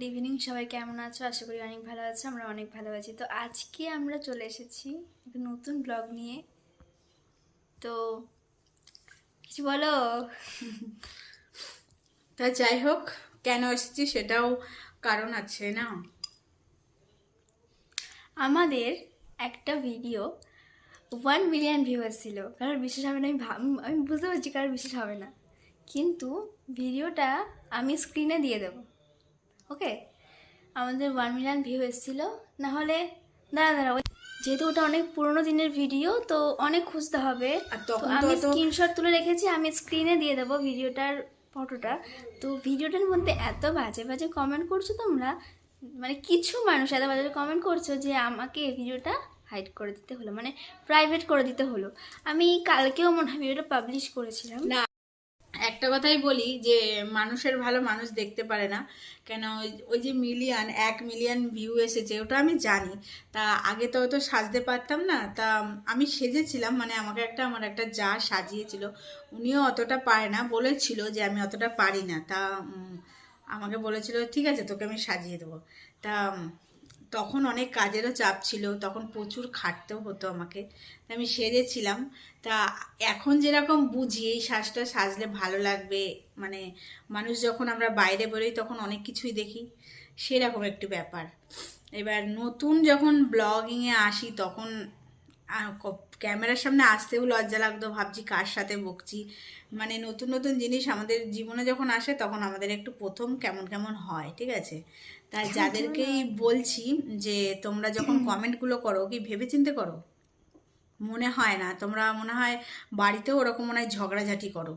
Good evening সবাই কেমন আছো? আশা করি অনেক ভালো আছো আমরা অনেক ভালো আছি। তো আজকে আমরা চলে এসেছি একটা নতুন ব্লগ নিয়ে। তো কিছু বলো? তা যাই হোক কেন এসেছি সেটাও কারণ আছে না? আমাদের একটা ভিডিও ওয়ান মিলিয়ন ভিউ ছিল। কারোর বিশ্বাস হবে না আমি আমি বুঝতে পারছি কারোর বিশ্বাস হবে না। কিন্তু ভিডিওটা আমি স্ক্রিনে দিয়ে দেব। ওকে? আমাদের ওয়ান মিলিয়ন ভিউ এসেছিল। না হলে দাঁড়া দাঁড়া ওই- যেহেতু ওটা অনেক পুরোনো দিনের ভিডিও তো অনেক খুঁজতে হবে। আমি স্ক্রিনশট তুলে রেখেছি আমি স্ক্রিনে দিয়ে দেবো ভিডিওটার ফটোটা তো ভিডিওটার মধ্যে এত বাজে বাজে কমেন্ট করছ তোমরা? মানে কিছু মানুষ এত বাজে কমেন্ট করছ যে আমাকে এই ভিডিওটা হাইড করে দিতে হলো মানে প্রাইভেট করে দিতে হলো। আমি কালকেও মনে হয় ভিডিওটা পাবলিশ করেছিলাম। না একটা কথাই বলি যে, মানুষের ভালো মানুষ দেখতে পারে না। কেন ওই- যে মিলিয়ন এক মিলিয়ন ভিউ এসেছে, ওটা আমি জানি। তা আগে তো অত সাজতে পারতাম না। তা আমি সেজেছিলাম মানে আমাকে একটা, আমার একটা যা সাজিয়েছিল, উনিও অতটা পারে না। বলেছিল যে, আমি অতটা পারি না। তা আমাকে বলেছিল, ঠিক আছে, তোকে আমি সাজিয়ে দেবো। তা তখন অনেক কাজেরও চাপ ছিল, তখন প্রচুর খাটতেও হতো আমাকে। আমি সেরেছিলাম তা এখন যেরকম বুঝি, এই শ্বাসটা সাজলে ভালো লাগবে। মানে মানুষ যখন আমরা বাইরে বেরোই, তখন অনেক কিছুই দেখি। সেরকম একটু ব্যাপার। এবার নতুন যখন ব্লগিংয়ে আসি, তখন ক্যামেরার সামনে আসতেও লজ্জা লাগতো ভাবছি কার সাথে বকছি। মানে নতুন নতুন জিনিস আমাদের জীবনে যখন আসে তখন আমাদের একটু প্রথম কেমন কেমন হয় ঠিক আছে? তাই যাদেরকেই বলছি যে তোমরা যখন কমেন্টগুলো করো কি ভেবেচিন্তে করো? মনে হয় না তোমরা মনে হয় বাড়িতেও ওরকম মনে হয় ঝগড়াঝাটি করো।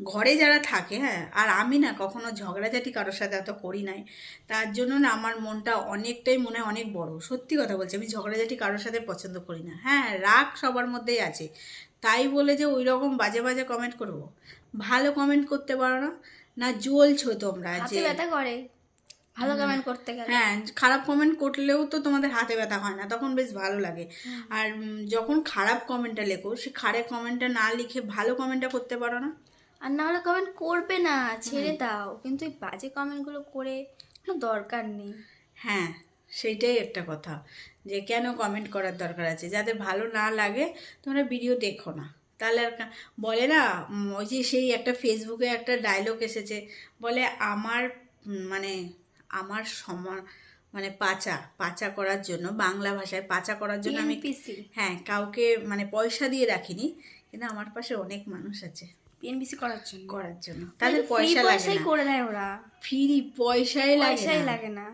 ঘরে যারা থাকে হ্যাঁ আর আমি না কখনো ঝগড়াঝাটি কারোর সাথে এত করি নাই। তার জন্য না আমার মনটা অনেকটাই মনে হয় অনেক বড়। সত্যি কথা বলছি আমি ঝগড়াঝাটি কারোর সাথে পছন্দ করি না। হ্যাঁ রাগ সবার মধ্যেই আছে। তাই বলে যে ওই রকম বাজে বাজে কমেন্ট করব? ভালো কমেন্ট করতে পারো না? না জ্বলছো তোমরা যে ব্যথা করে। ভালো কমেন্ট করতে গেলে। হ্যাঁ খারাপ কমেন্ট করলেও তো তোমাদের হাতে ব্যথা হয় না তখন বেশ ভালো লাগে। আর যখন খারাপ কমেন্টটা লেখো সে খারাপ কমেন্টটা না লিখে ভালো কমেন্টটা করতে পারো না? আর না হলে কমেন্ট করবে না ছেড়ে দাও। কিন্তু এই বাজে কমেন্টগুলো করে কোনো দরকার নেই। হ্যাঁ সেইটাই একটা কথা। যে কেন কমেন্ট করার দরকার আছে? যাদের ভালো না লাগে তোমরা ভিডিও দেখো না। তাহলে আর বলে না ওই যে সেই একটা ফেসবুকে একটা ডায়লগ এসেছে। বলে আমার মানে আমার সমান মানে পাচা পাচা করার জন্য বাংলা ভাষায় পাচা করার জন্য আমি হ্যাঁ কাউকে মানে পয়সা দিয়ে রাখিনি। কিন্তু আমার পাশে অনেক মানুষ আছে। পিএনপিসি করার জন্য। করার জন্য। তাদের পয়সা লাগে না। করে দেয় ওরা। ফ্রি পয়সাই লাগে পয়সাই লাগে না।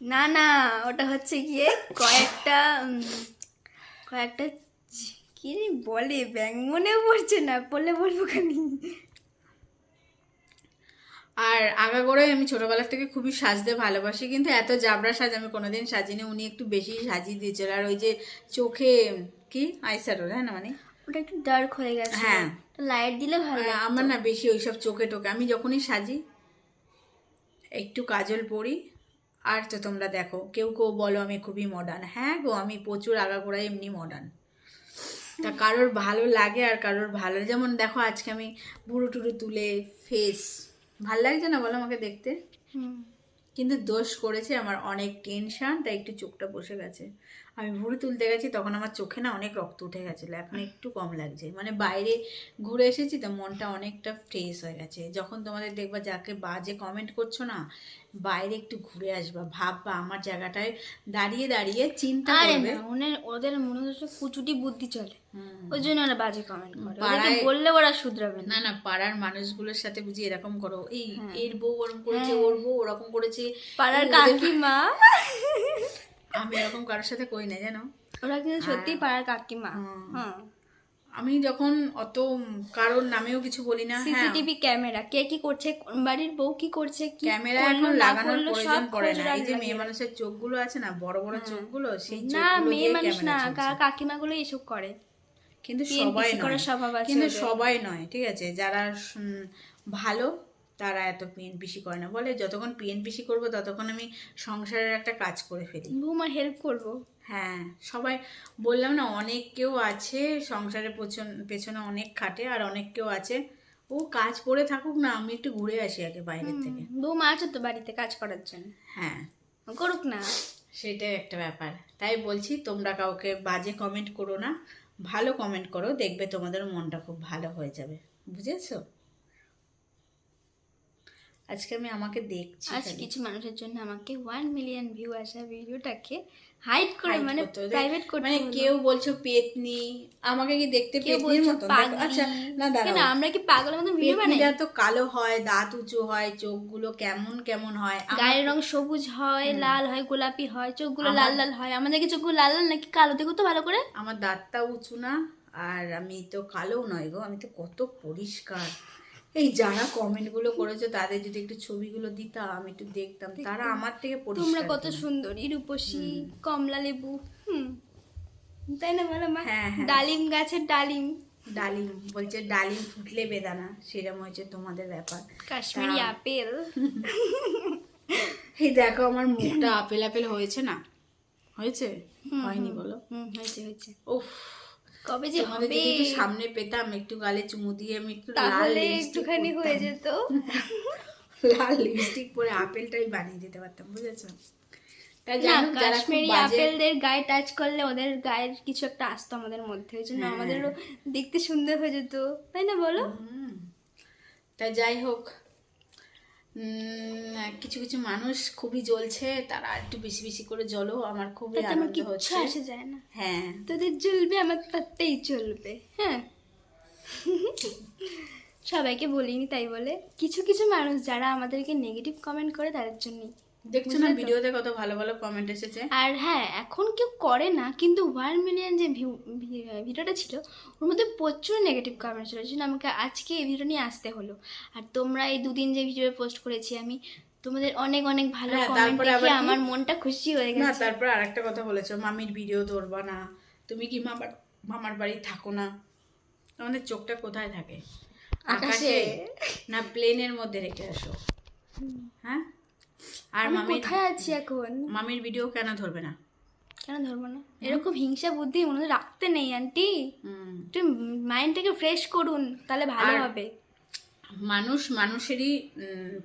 না না ওটা হচ্ছে গিয়ে কয়েকটা কয়েকটা কি বলে ব্যাং মনেও পড়ছে না বললে বলব কেন আর আগাগোড়াই আমি ছোটবেলা থেকে খুবই সাজতে ভালোবাসি কিন্তু এত জাবরা সাজ আমি কোনোদিন সাজিনি। উনি একটু বেশি সাজিয়ে দিয়েছিল। আর ওই যে চোখে কি? আইস্যাডো হ্যাঁ না মানে? ওটা একটু ডার্ক হয়ে গেছে হ্যাঁ। লাইট দিলে ভালো। আমার না বেশি ওইসব চোখে টোকে আমি যখনই সাজি একটু কাজল পরি আর তো তোমরা দেখো কেউ কেউ বলো আমি খুবই মডার্ন হ্যাঁ গো আমি প্রচুর আগাগোড়াই এমনি মডার্ন তা কারোর ভালো লাগে আর কারোর ভালো যেমন দেখো আজকে আমি বুড়ো টুরু তুলে ফেস ভালো লাগছে না বলো আমাকে দেখতে হুম। কিন্তু দোষ করেছে আমার অনেক টেনশান তাই একটু চোখটা বসে গেছে। আমি ভুড়ি তুলতে গেছি তখন আমার চোখে না অনেক রক্ত উঠে গেছিল এখন একটু কম লাগছে। মানে বাইরে ঘুরে এসেছি তো মনটা অনেকটা ফ্রেশ হয়ে গেছে। যখন তোমাদের দেখবা যাকে বাজে কমেন্ট করছ না বাইরে একটু ঘুরে আসবা ভাববা আমার জায়গাটায় দাঁড়িয়ে দাঁড়িয়ে চিন্তা করবে। ওদের মনে হচ্ছে কুচুটি বুদ্ধি চলে। ওই জন্য ওরা বাজে কমেন্ট করে। পাড়ায়- বললে ওরা শুধরাবে না। না পাড়ার মানুষগুলোর সাথে বুঝি এরকম করো। এই হ্যাঁ। এর বউ ওরকম করেছে ওর বউ ওরকম করেছে। পাড়ার কাকিমা। আমি এরকম কারোর সাথে করি না জানো? ওরা কিন্তু সত্যি পাড়ার কাকিমা। হ্যাঁ। আমি যখন অত কারোর নামেও কিছু বলি না হ্যাঁ। সিসিটিভি ক্যামেরা কে কি করছে বাড়ির বউ কি করছে কি ক্যামেরা এখন লাগানোর প্রয়োজন পড়ে না। এই যে মেয়ে মানুষের চোখগুলো আছে না বড় বড় চোখগুলো সেই না মেয়ে মানুষ না ক্যামেরা চলছে। কাকিমা গুলো এসব করে। কিন্তু সবাই নয়। কিন্তু সবাই নয় ঠিক আছে? যারা ভালো তারা এত পিএনপিসি করে না। বলে যতক্ষণ পিএনপিসি করব ততক্ষণ আমি সংসারের একটা কাজ করে ফেলি। বৌমার হেল্প করব। হ্যাঁ সবাই বললাম না অনেক কেউ আছে সংসারের পেছন পেছনে অনেক খাটে আর অনেক কেউ আছে। ও কাজ পড়ে থাকুক না আমি একটু ঘুরে আসি আগে বাইরের থেকে। বৌমা আছে তো বাড়িতে কাজ করার জন্য? হ্যাঁ। করুক না। সেটাই একটা ব্যাপার। তাই বলছি তোমরা কাউকে বাজে কমেন্ট করো না ভালো কমেন্ট করো দেখবে তোমাদের মনটা খুব ভালো হয়ে যাবে। বুঝেছ? আজকে আমি আমাকে দেখছি আজ কিছু মানুষের জন্য আমাকে ওয়ান মিলিয়ন ভিউ আসা ভিডিওটাকে হাইড করে মানে প্রাইভেট করতে মানে কেউ বলছো পেতনি আমাকে কি দেখতে পেতনির? পাগলি। আচ্ছা না দাঁড়াও। আমরা কি পাগলের মতো ভিডিও বানাই? পেতনিরা তো কালো হয় দাঁত উঁচু হয় চোখগুলো কেমন কেমন হয়? গায়ের রং সবুজ হয় লাল হয় গোলাপি হয় চোখগুলো লাল লাল হয়। আমাদের কি চোখগুলো লাল লাল নাকি কালো? দেখো তো ভালো করে। আমার দাঁতটা উঁচু না আর আমি তো কালো নয় গো আমি তো কত পরিষ্কার। এই যারা কমেন্টগুলো করেছ তাদের যদি একটু ছবিগুলো দিতাম আমি একটু দেখতাম তারা আমার থেকে তোমরা কত। সুন্দরী রূপসী কমলা লেবু হুম। তাই না বলো মা? হ্যাঁ, হ্যাঁ। ডালিম গাছের ডালিম। ডালিম বলছে ডালিম ফুটলে বেদানা সেরকম হয়েছে তোমাদের ব্যাপার। কাশ্মীরি আপেল। এই দেখো আমার মুখটা আপেল আপেল হয়েছে না? হয়েছে? হয়নি বলো। হুম হয়েছে হয়েছে। উফ। কবে যে হবে? সামনে পেতাম একটু গালে চুমু দিয়ে আমি একটু তাহলে একটুখানি হয়ে যেত। লাল লিপস্টিক পরে আপেলটাই বানিয়ে দিতে পারতাম বুঝেছ? কাশ্মীরি আপেলদের গায়ে টাচ করলে ওদের গায়ের কিছু একটা আসতো আমাদের মধ্যে ওই জন্য হ্যাঁ। আমাদেরও দেখতে সুন্দর হয়ে যেত। তাই না বলো? হুম। তা যাই হোক কিছু কিছু মানুষ খুবই জ্বলছে তারা একটু বেশি বেশি করে জ্বলো আমার খুবই আনন্দ হচ্ছে। আসে যায় না। হ্যাঁ। তোদের জ্বলবে আমার তাতেই চলবে হ্যাঁ? সবাইকে বলিনি তাই বলে কিছু কিছু মানুষ যারা আমাদেরকে নেগেটিভ কমেন্ট করে তাদের জন্যই দেখছ না ভিডিওতে কত ভালো ভালো কমেন্ট এসেছে? আর হ্যাঁ এখন কেউ করে না কিন্তু ওয়ান মিলিয়ন যে ভিডিওটা ছিল ওর মধ্যে প্রচুর নেগেটিভ কমেন্ট ছিল। জন্য আমাকে আজকে এই ভিডিও নিয়ে আসতে হলো। আর তোমরা এই দুদিন যে ভিডিও পোস্ট করেছি আমি তোমাদের অনেক অনেক ভালো হ্যাঁ, কমেন্ট দেখে আমার মনটা খুশি হয়ে না গেছে। তারপর আরেকটা কথা বলেছ মামির ভিডিও ধরবা না। তুমি কি মামার মামার বাড়ি থাকো না? আমাদের চোখটা কোথায় থাকে। আকাশে। না প্লেনের মধ্যে রেখে আসো? হ্যাঁ? আর মামির কোথায় আছি এখন? মামির ভিডিও কেন ধরবে না? কেন ধরবো না? এরকম হিংসা বুদ্ধি মনে রাখতে নেই আন্টি। একটু মাইন্ডটাকে ফ্রেশ করুন তাহলে ভালো হবে। মানুষ মানুষেরই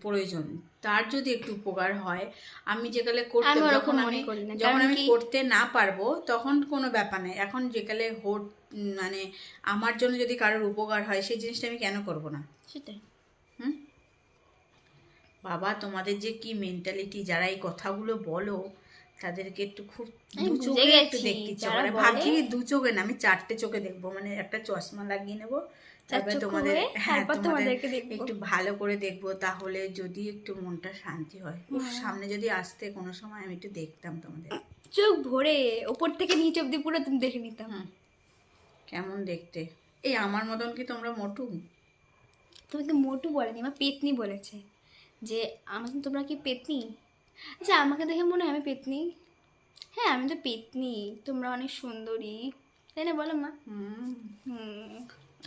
প্রয়োজন। তার যদি একটু উপকার হয় আমি যেকালে করতে যখন আমি যখন আমি করতে না পারব তখন কোনো ব্যাপার নেই। এখন যেকালে হোট মানে আমার জন্য যদি কারোর উপকার হয় সেই জিনিসটা আমি কেন করব না? সেটাই। হুম? বাবা তোমাদের যে কি মেন্টালিটি যারা এই কথাগুলো বলো তাদেরকে একটু খুব দু চোখে একটু দেখতে ইচ্ছে করে। ভাবছি দু চোখে না আমি চারটে চোখে দেখব মানে একটা চশমা লাগিয়ে নেব তারপরে তোমাদের হ্যাঁ তোমাদের একটু ভালো করে দেখব তাহলে যদি একটু মনটা শান্তি হয়। হ্যাঁ। সামনে যদি আসতে কোনো সময় আমি একটু দেখতাম তোমাদের। চোখ ভরে ওপর থেকে নিচে অব্দি পুরো তুমি দেখে নিতাম। কেমন দেখতে? এই আমার মতন কি তোমরা মোটু? তোমাকে মোটু বলেনি আমার পেতনি বলেছে। যে আমার তোমরা কি পেতনি? আচ্ছা আমাকে দেখে মনে হয় আমি পেতনি। হ্যাঁ আমি তো পেতনি তোমরা অনেক সুন্দরী তাই না বলো মা?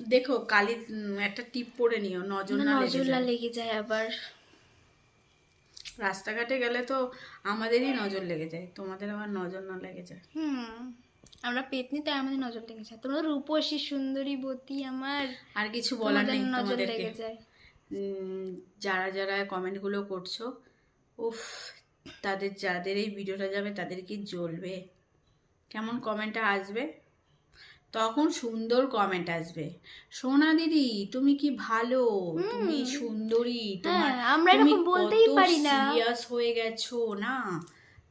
দেখো কালি একটা টিপ পরে নিও নজর লেগে নজর। লেগে যায় আবার। রাস্তাঘাটে গেলে তো আমাদেরই নজর লেগে যায় তোমাদের আবার নজর না লেগে যায়। হুম। আমরা পেতনি তাই আমাদের নজর লেগে যায়। তোমরা রূপসী সুন্দরী বতী আমার। আর কিছু বলার নেই নজর লেগে যায়। যারা যারা কমেন্টগুলো করছ উফ তাদের যাদের এই ভিডিওটা যাবে তাদের কি জ্বলবে? কেমন কমেন্টটা আসবে? তখন সুন্দর কমেন্ট আসবে। সোনা দিদি তুমি কি ভালো? তুমি সুন্দরী তোমার হ্যাঁ, আমরা এরকম বলতেই পারি না। সিরিয়াস হয়ে গেছো না?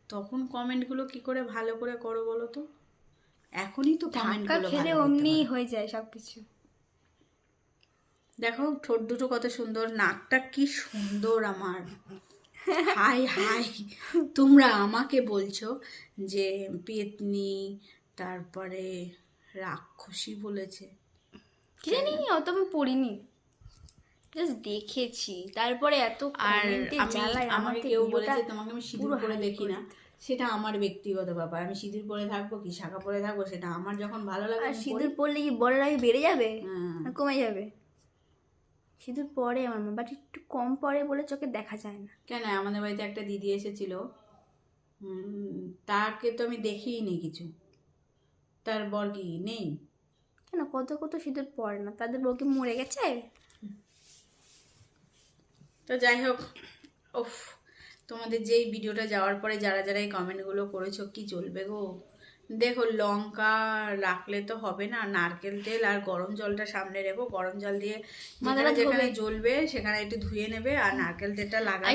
তখন কমেন্টগুলো কি করে ভালো করে করো বলো তো? এখনই তো কমেন্টগুলো খেলে অমনি হয়ে যায় সবকিছু। দেখো ঠোঁট দুটো কত সুন্দর নাকটা কি সুন্দর আমার। হাই হাই। তোমরা আমাকে বলছো যে পেতনি তারপরে রাক্ষসী বলেছে। কি জানি অত আমি পড়িনি। জাস্ট দেখেছি। তারপরে এত আর আমি আমাকে কেউ বলেছে তোমাকে আমি সিঁদুর পরে দেখি না। সেটা আমার ব্যক্তিগত ব্যাপার। আমি সিঁদুর পরে থাকব কি শাখা পরে থাকব সেটা আমার যখন ভালো লাগে আর সিঁদুর পরলে কি আগে বেড়ে যাবে? কমে যাবে? সিঁদুর পরে আমার মা বাট একটু কম পরে বলে চোখে দেখা যায় না। কেন? আমাদের বাড়িতে একটা দিদি এসেছিল। তাকে তো আমি দেখিই নি কিছু। তার বর কি নেই? কেন? কত কত সিঁদুর পরে না। তাদের বউ কি মরে গেছে? তো যাই হোক ওফ তোমাদের যেই ভিডিওটা যাওয়ার পরে যারা যারা এই কমেন্টগুলো করেছ কি চলবে গো? দেখো লঙ্কা রাখলে তো হবে না নারকেল তেল আর গরম জলটা সামনে রেখো। গরম জল দিয়ে মাথাটা যেখানে জ্বলবে সেখানে একটু ধুয়ে নেবে আর নারকেল তেলটা লাগাবে।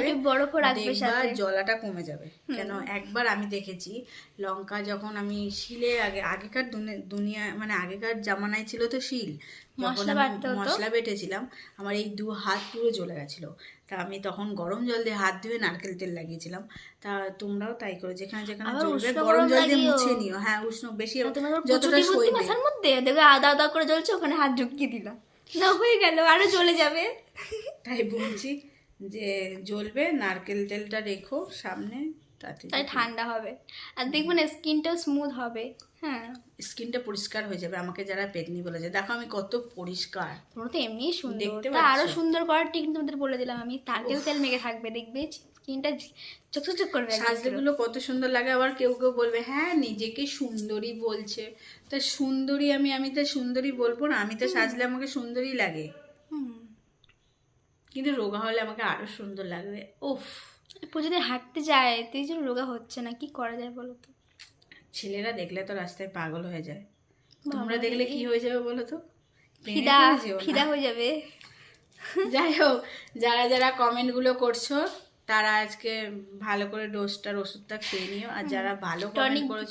রাখবে সাথে। জলাটা কমে যাবে। কেন? একবার আমি দেখেছি লঙ্কা যখন আমি শিলে আগে আগেকার দুনে- দুনিয়া মানে আগেকার জামানায় ছিল তো শিল। যখন মশলা আমি মশলা বেটেছিলাম আমার এই দু হাত পুরো জ্বলে গেছিল। তা আমি তখন গরম জল দিয়ে হাত ধুয়ে নারকেল তেল লাগিয়েছিলাম। তা তোমরাও তাই করো যেখানে যেখানে জ্বলবে গরম জল দিয়ে মুছে নিও। হ্যাঁ উষ্ণ বেশি যতটা মাথার মধ্যে দেখবে আদা আদা করে জ্বলছে ওখানে হাত ঢুকিয়ে দিলাম না হয়ে গেল আরও জ্বলে যাবে। তাই বলছি যে জ্বলবে নারকেল তেলটা রেখো সামনে তাতে তাই ঠান্ডা হবে। আর দেখবে না স্কিনটাও স্মুথ হবে। হ্যাঁ। স্কিনটা পরিষ্কার হয়ে যাবে। আমাকে যারা পেতনি বলেছে দেখো আমি কত পরিষ্কার। তোমরা তো এমনি সুন্দর। আরও সুন্দর করার টিক তোমাদের বলে দিলাম আমি। নারকেল তেল মেখে থাকবে দেখবে স্কিনটা চকচক করবে। সাজলেগুলো কত সুন্দর লাগে। আবার কেউ কেউ বলবে হ্যাঁ নিজেকে সুন্দরী বলছে। তা সুন্দরী আমি আমি তো সুন্দরী বলব না। আমি তো সাজলে আমাকে সুন্দরী লাগে। কিন্তু রোগা হলে আমাকে আরও সুন্দর লাগবে। উফ। প্রতিদিন হাঁটতে যায় তো এই জন্য রোগা হচ্ছে না। কি করা যায় বলো তো? ছেলেরা দেখলে তো রাস্তায় পাগল হয়ে যায়। তোমরা দেখলে কি হয়ে যাবে বলো তো? খিদা হয়ে যাবে। যাই হোক যারা যারা কমেন্টগুলো করছ তারা আজকে ভালো করে ডোজটার ওষুধটা খেয়ে নিও। আর যারা ভালো কমেন্ট করেছ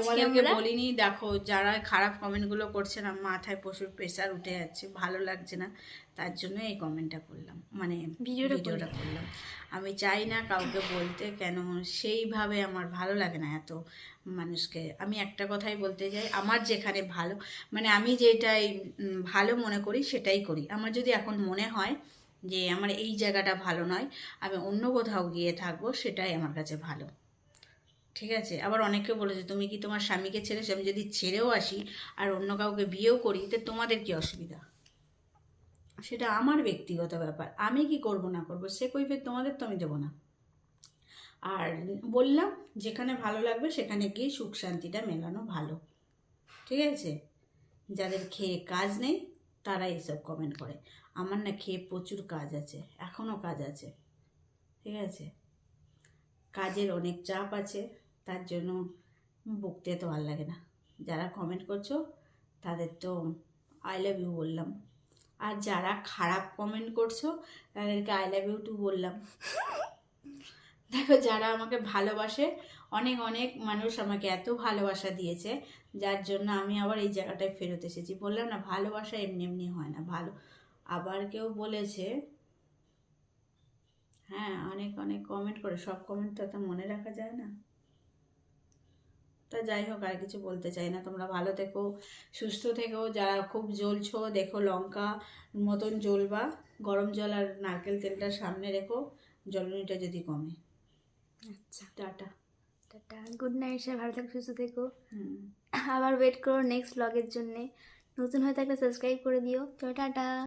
তোমাদেরকে বলিনি দেখো যারা খারাপ কমেন্টগুলো করছে না মাথায় প্রচুর প্রেশার উঠে যাচ্ছে ভালো লাগছে না। তার জন্য এই কমেন্টটা করলাম মানে ভিডিওটা ভিডিওটা করলাম। আমি চাই না কাউকে বলতে কেন সেইভাবে আমার ভালো লাগে না এত মানুষকে। আমি একটা কথাই বলতে চাই আমার যেখানে ভালো মানে আমি যেটাই ভালো মনে করি সেটাই করি। আমার যদি এখন মনে হয় যে আমার এই জায়গাটা ভালো নয়, আমি অন্য কোথাও গিয়ে থাকব সেটাই আমার কাছে ভালো। ঠিক আছে? আবার অনেকে বলেছে, তুমি কি তোমার স্বামীকে ছেড়েছো আমি যদি ছেড়েও আসি আর অন্য কাউকে বিয়েও করি, তো তোমাদের কি অসুবিধা? সেটা আমার ব্যক্তিগত ব্যাপার। আমি কি করব, না করব, সে কৈফিয়ত তোমাদের তো আমি দেবো না। আর বললাম, যেখানে ভালো লাগবে সেখানে গিয়ে সুখ শান্তিটা মেলানো ভালো। ঠিক আছে? যাদের খেয়ে কাজ নেই তারা এইসব কমেন্ট করে। আমার না খেয়ে প্রচুর কাজ আছে এখনও কাজ আছে, ঠিক আছে? কাজের অনেক চাপ আছে, তার জন্য বকতে তো ভালো লাগে না। যারা কমেন্ট করছ, তাদের তো আই লাভ ইউ বললাম। আর যারা খারাপ কমেন্ট করছ, তাদেরকে আই লাভ ইউ টু বললাম। দেখো, যারা আমাকে ভালোবাসে, অনেক অনেক মানুষ আমাকে এত ভালোবাসা দিয়েছে। যার জন্য আমি আবার এই জায়গাটায় ফেরত এসেছি। বললাম না ভালোবাসা এমনি এমনি হয় না ভালো। আবার কেউ বলেছে হ্যাঁ অনেক অনেক কমেন্ট করে সব কমেন্ট তো এত মনে রাখা যায় না। তা যাই হোক আর কিছু বলতে চাই না। তোমরা ভালো থেকো সুস্থ থেকো যারা খুব জ্বলছো দেখো লঙ্কা মতন জ্বলবা গরম জল আর নারকেল তেলটা সামনে রেখো জলনিটা যদি কমে। আচ্ছা। টাটা। টাটা। গুড নাইট সবাই ভালো থাকো সুস্থ থেকো। হুম। আবার ওয়েট করো নেক্সট ব্লগের জন্যে। নতুন হয়ে থাকলে সাবস্ক্রাইব করে দিও। তো টাটা।